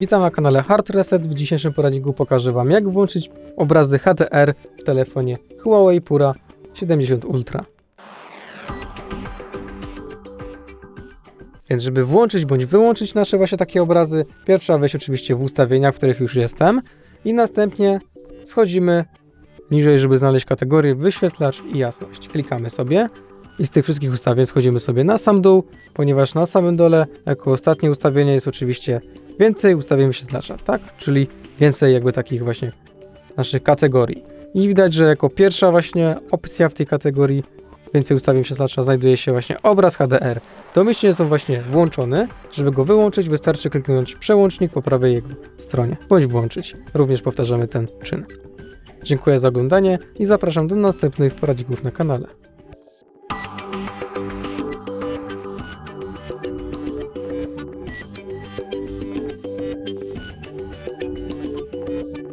Witam na kanale Hard Reset. W dzisiejszym poradniku pokażę Wam jak włączyć obrazy HDR w telefonie Huawei Pura 70 Ultra. Więc żeby włączyć bądź wyłączyć nasze właśnie takie obrazy, pierwsza wejść oczywiście w ustawienia, w których już jestem i następnie schodzimy niżej, żeby znaleźć kategorię wyświetlacz i jasność. Klikamy sobie i z tych wszystkich ustawień schodzimy sobie na sam dół, ponieważ na samym dole jako ostatnie ustawienie jest oczywiście więcej ustawień wyświetlacza, tak? Czyli więcej jakby takich właśnie naszych kategorii. I widać, że jako pierwsza właśnie opcja w tej kategorii więcej ustawień wyświetlacza znajduje się właśnie obraz HDR. Domyślnie są właśnie włączone. Żeby go wyłączyć wystarczy kliknąć przełącznik po prawej jego stronie, bądź włączyć. Również powtarzamy ten czyn. Dziękuję za oglądanie i zapraszam do następnych poradników na kanale.